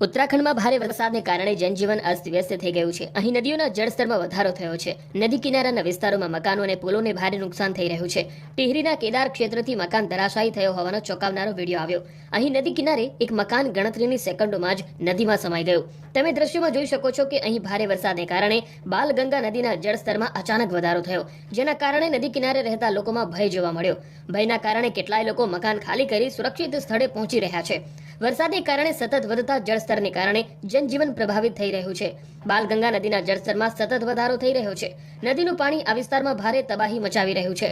ઉત્તરાખંડમાં ભારે વરસાદને કારણે જનજીવન અસ્તવ્યસ્ત થઈ ગયું છે. અહીં નદીઓના જળસ્તરમાં વધારો થયો છે. નદી કિનારાના વિસ્તારોમાં મકાનો અને પુલોને ભારે નુકસાન થઈ રહ્યું છે. ટિહરીના કેદાર ક્ષેત્રથી મકાન ધરાશાયી થયો હોવાનો ચોંકાવનારો વીડિયો આવ્યો. અહીં નદી કિનારે એક મકાન ગણતરીની સેકન્ડોમાં જ નદીમાં સમાઈ ગયું. તમે દ્રશ્યમાં જોઈ શકો છો કે અહીં ભારે વરસાદને કારણે બાલગંગા નદીના જળસ્તરમાં અચાનક વધારો થયો. જેના કારણે નદી કિનારે રહેતા લોકોમાં ભય જોવા મળ્યો. ભયના કારણે કેટલાય લોકો મકાન ખાલી કરી સુરક્ષિત સ્થળે પહોંચી રહ્યા છે. વરસાદને કારણે સતત વધતા જળસ્તરને કારણે જનજીવન પ્રભાવિત થઈ રહ્યું છે. બાલગંગા નદીના જળસ્તરમાં સતત વધારો થઈ રહ્યો છે. નદીનું પાણી આ વિસ્તારમાં ભારે તબાહી મચાવી રહ્યું છે.